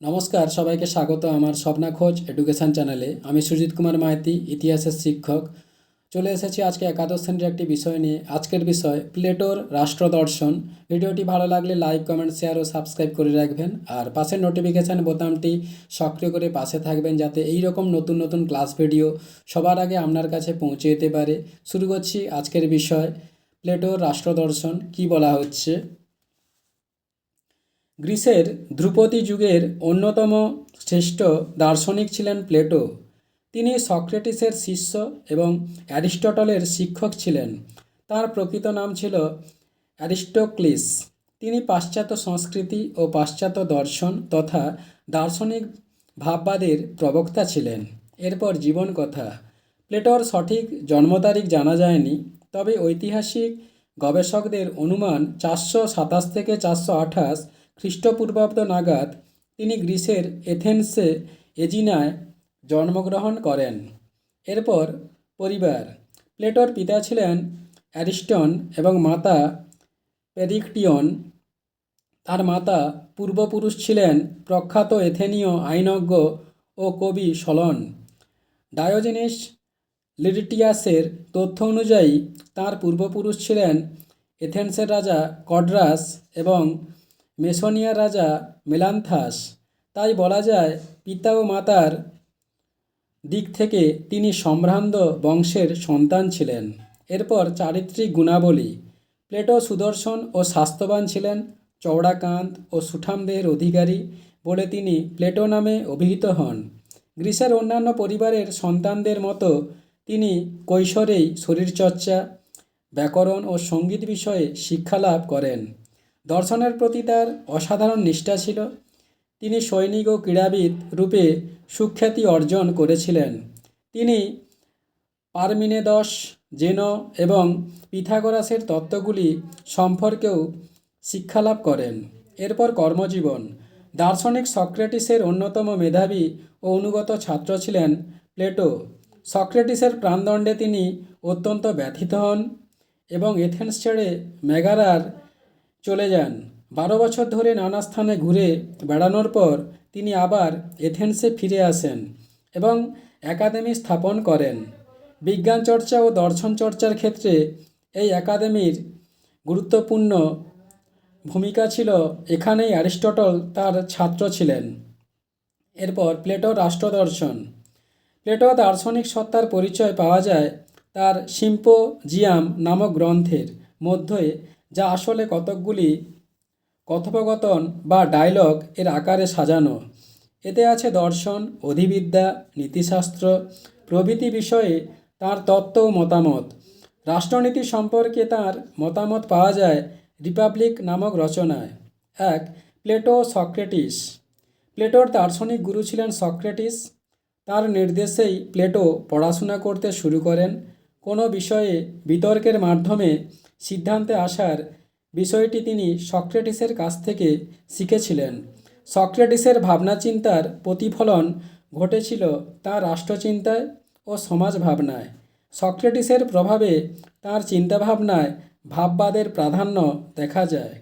নমস্কার, সবাইকে স্বাগত আমার স্বপ্না খোঁজ এডুকেশন চ্যানেলে। আমি সুজিত কুমার মাইতি, ইতিহাসের শিক্ষক। চলে এসেছি আজকে একাদশ শ্রেণির একটি বিষয় নিয়ে। আজকের বিষয়, প্লেটোর রাষ্ট্র দর্শন। ভিডিওটি ভালো লাগলে লাইক, কমেন্ট, শেয়ার ও সাবস্ক্রাইব করে রাখবেন। আর পাশের নোটিফিকেশান বোতামটি সক্রিয় করে পাশে থাকবেন যাতে এই রকম নতুন নতুন ক্লাস ভিডিও সবার আগে আপনার কাছে পৌঁছে যেতে পারে। শুরু করছি আজকের বিষয়, প্লেটোর রাষ্ট্র দর্শন কী বলা হচ্ছে? গ্রিসের ধ্রুপদী যুগের অন্যতম শ্রেষ্ঠ দার্শনিক ছিলেন প্লেটো। তিনি সক্রেটিসের শিষ্য এবং অ্যারিস্টটলের শিক্ষক ছিলেন। তার প্রকৃত নাম ছিল অ্যারিস্টোক্লিস। তিনি পাশ্চাত্য সংস্কৃতি ও পাশ্চাত্য দর্শন তথা দার্শনিক ভাববাদের প্রবক্তা ছিলেন। এরপর জীবন কথা প্লেটোর সঠিক জন্ম তারিখ জানা যায়নি, তবে ঐতিহাসিক গবেষকদের অনুমান চারশো সাতাশ থেকে চারশো আঠাশ খ্রিস্টপূর্বাব্দ নাগাদ তিনি গ্রিসের এথেন্সে এজিনায় জন্মগ্রহণ করেন। এরপর পরিবার। প্লেটোর পিতা ছিলেন অ্যারিস্টন এবং মাতা পেরিকটিয়ন তার মাতা পূর্বপুরুষ ছিলেন প্রখ্যাত এথেনীয় আইনজ্ঞ ও কবি সলন। ডায়োজেনিস লিরিটিয়াসের তথ্য অনুযায়ী তার পূর্বপুরুষ ছিলেন এথেন্সের রাজা কডরাস এবং মেসোনিয়ার রাজা মেলান্থাস। তাই বলা যায়, পিতা ও মাতার দিক থেকে তিনি সম্ভ্রান্ত বংশের সন্তান ছিলেন। এরপর চারিত্রিক গুণাবলী, প্লেটো সুদর্শন ও স্বাস্থ্যবান ছিলেন চওড়া কাঁধ ও সুঠাম দেহের অধিকারী বলে তিনি প্লেটো নামে অভিহিত হন। গ্রিসের অন্যান্য পরিবারের সন্তানদের মতো তিনি কৈশোরেই শরীরচর্চা, ব্যাকরণ ও সংগীত বিষয়ে শিক্ষালাভ করেন। দর্শনের প্রতি তার অসাধারণ নিষ্ঠা ছিল। তিনি সৈনিক ও ক্রীড়াবিদ রূপে সুখ্যাতি অর্জন করেছিলেন। তিনি পারমিনেদস জেন এবং পিথাগোরাসের তত্ত্বগুলি সম্পর্কেও শিক্ষালাভ করেন। এরপর কর্মজীবন। দার্শনিক সক্রেটিসের অন্যতম মেধাবী ও অনুগত ছাত্র ছিলেন প্লেটো। সক্রেটিসের প্রাণদণ্ডে তিনি অত্যন্ত ব্যথিত হন এবং এথেন্স ছেড়ে মেগারার চলে যান। বারো বছর ধরে নানা স্থানে ঘুরে বেড়ানোর পর তিনি আবার এথেন্সে ফিরে আসেন এবং একাডেমি স্থাপন করেন। বিজ্ঞান চর্চা ও দর্শন চর্চার ক্ষেত্রে এই একাডেমির গুরুত্বপূর্ণ ভূমিকা ছিল এখানেই অ্যারিস্টটল তার ছাত্র ছিলেন। এরপর প্লেটো রাষ্ট্রদর্শন প্লেটো দার্শনিক সত্তার পরিচয় পাওয়া যায় তার সিম্পোজিয়াম নামক গ্রন্থের মধ্যে যা আসলে কতকগুলি কথোপকথন বা ডায়লগ এর আকারে সাজানো। এতে আছে দর্শন, অধিবিদ্যা, নীতিশাস্ত্র, প্রভৃতি বিষয়ে তার তত্ত্ব ও মতামত। রাষ্ট্রনীতি সম্পর্কে তার মতামত পাওয়া যায় রিপাবলিক নামক রচনায়। এক, প্লেটো সক্রেটিস। প্লেটোর দার্শনিক গুরু ছিলেন সক্রেটিস। তার নির্দেশেই প্লেটো পড়াশোনা করতে শুরু করেন। কোনো বিষয়ে বিতর্কের মাধ্যমে সিদ্ধান্তে আসার বিষয়টি তিনি সক্রেটিসের কাছ থেকে শিখেছিলেন। সক্রেটিসের ভাবনা চিন্তার প্রতিফলন ঘটেছিল তার রাষ্ট্রচিন্তায় ও সমাজ ভাবনায় সক্রেটিসের প্রভাবে তার চিন্তাভাবনায় ভাববাদের প্রাধান্য দেখা যায়।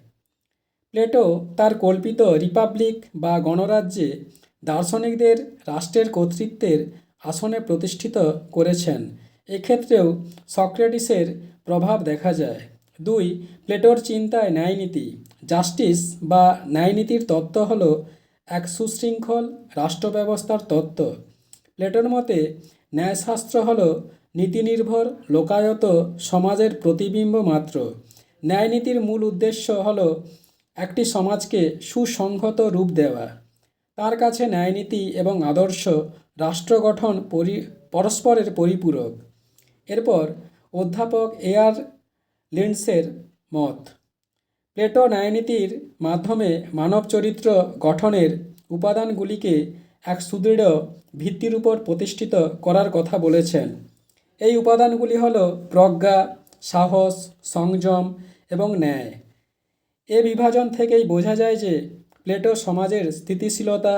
প্লেটো তার কল্পিত রিপাবলিক বা গণরাজ্যে দার্শনিকদের রাষ্ট্রের কর্তৃত্বের আসনে প্রতিষ্ঠিত করেছেন। এক্ষেত্রেও সক্রেটিসের প্রভাব দেখা যায়। দুই, প্লেটোর চিন্তায় ন্যায়নীতি। জাস্টিস বা ন্যায়নীতির তত্ত্ব হল এক সুশৃঙ্খল রাষ্ট্র ব্যবস্থার তত্ত্ব। প্লেটোর মতে, ন্যায়শাস্ত্র হল নীতিনির্ভর, লোকায়ত, সমাজের প্রতিবিম্ব মাত্র। ন্যায়নীতির মূল উদ্দেশ্য হল একটি সমাজকে সুসংহত রূপ দেওয়া। তার কাছে ন্যায়নীতি এবং আদর্শ, রাষ্ট্র গঠন পরি, পরস্পরের পরিপূরক। এরপর অধ্যাপক এ আর লিন্ডসের মত। প্লেটো ন্যায়নীতির মাধ্যমে মানব চরিত্র গঠনের উপাদানগুলিকে এক সুদৃঢ় ভিত্তির উপর প্রতিষ্ঠিত করার কথা বলেছেন। এই উপাদানগুলি হল প্রজ্ঞা, সাহস, সংযম এবং ন্যায়। এ বিভাজন থেকেই বোঝা যায় যে প্লেটো সমাজের স্থিতিশীলতা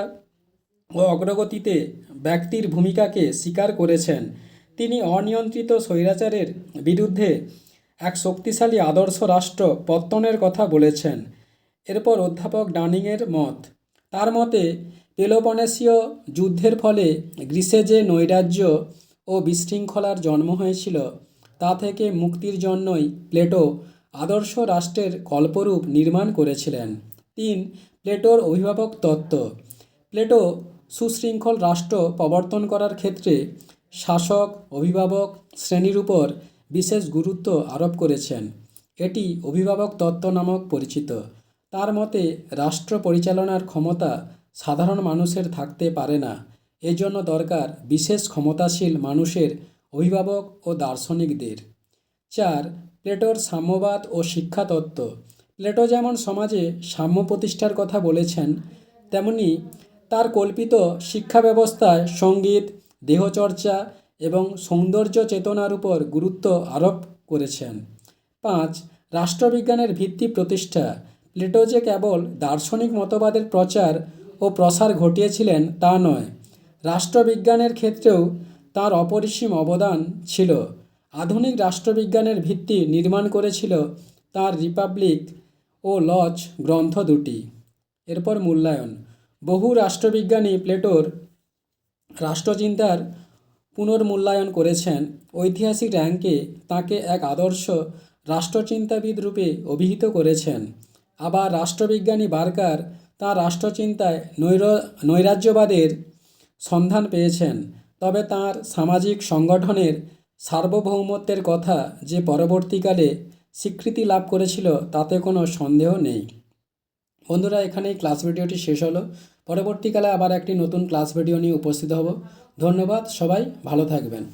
ও অগ্রগতিতে ব্যক্তির ভূমিকাকে স্বীকার করেছেন। তিনি অনিয়ন্ত্রিত স্বৈরাচারের বিরুদ্ধে এক শক্তিশালী আদর্শ রাষ্ট্র পত্তনের কথা বলেছেন। এরপর অধ্যাপক ডানিংয়ের মত, তার মতে পেলোপনেসীয় যুদ্ধের ফলে গ্রিসে যে নৈরাজ্য ও বিশৃঙ্খলার জন্ম হয়েছিল, তা থেকে মুক্তির জন্যই প্লেটো আদর্শ রাষ্ট্রের কল্পরূপ নির্মাণ করেছিলেন। তিন, প্লেটোর অভিভাবক তত্ত্ব, প্লেটো সুশৃঙ্খল রাষ্ট্র প্রবর্তন করার ক্ষেত্রে শাসক, অভিভাবক শ্রেণির উপর বিশেষ গুরুত্ব আরোপ করেছেন। এটি অভিভাবক তত্ত্ব নামক পরিচিত। তার মতে, রাষ্ট্র পরিচালনার ক্ষমতা সাধারণ মানুষের থাকতে পারে না। এজন্য দরকার বিশেষ ক্ষমতাশীল মানুষের অভিভাবক ও দার্শনিকদের। চার, প্লেটোর সাম্যবাদ ও শিক্ষাতত্ত্ব প্লেটো যেমন সমাজে সাম্য প্রতিষ্ঠার কথা বলেছেন, তেমনি তার কল্পিত শিক্ষা ব্যবস্থায় সংগীত দেহচর্চা এবং সৌন্দর্য চেতনার উপর গুরুত্ব আরোপ করেছেন। পাঁচ, রাষ্ট্রবিজ্ঞানের ভিত্তি প্রতিষ্ঠা। প্লেটো যে কেবল দার্শনিক মতবাদের প্রচার ও প্রসার ঘটিয়েছিলেন তা নয়, রাষ্ট্রবিজ্ঞানের ক্ষেত্রেও তার অপরিসীম অবদান ছিল। আধুনিক রাষ্ট্রবিজ্ঞানের ভিত্তি নির্মাণ করেছিল তার রিপাবলিক ও লজ গ্রন্থ দুটি। এরপর মূল্যায়ন। বহু রাষ্ট্রবিজ্ঞানী প্লেটোর রাষ্ট্রচিন্তার পুনর্মূল্যায়ন করেছেন। ঐতিহাসিক র্যাঙ্কে তাকে এক আদর্শ রাষ্ট্রচিন্তাবিদ রূপে অভিহিত করেছেন। আবার রাষ্ট্রবিজ্ঞানী বার্কার তাঁর রাষ্ট্রচিন্তায় নৈর, নৈরাজ্যবাদের সন্ধান পেয়েছেন। তবে তাঁর সামাজিক সংগঠনের সার্বভৌমত্বের কথা যে পরবর্তীকালে স্বীকৃতি লাভ করেছিল তাতে কোনো সন্দেহ নেই। বন্ধুরা, এখানেই ক্লাস ভিডিওটি শেষ হলো। পরবর্তীকালে আবার একটি নতুন ক্লাস ভিডিও নিয়ে উপস্থিত হব। ধন্যবাদ সবাই ভালো থাকবেন।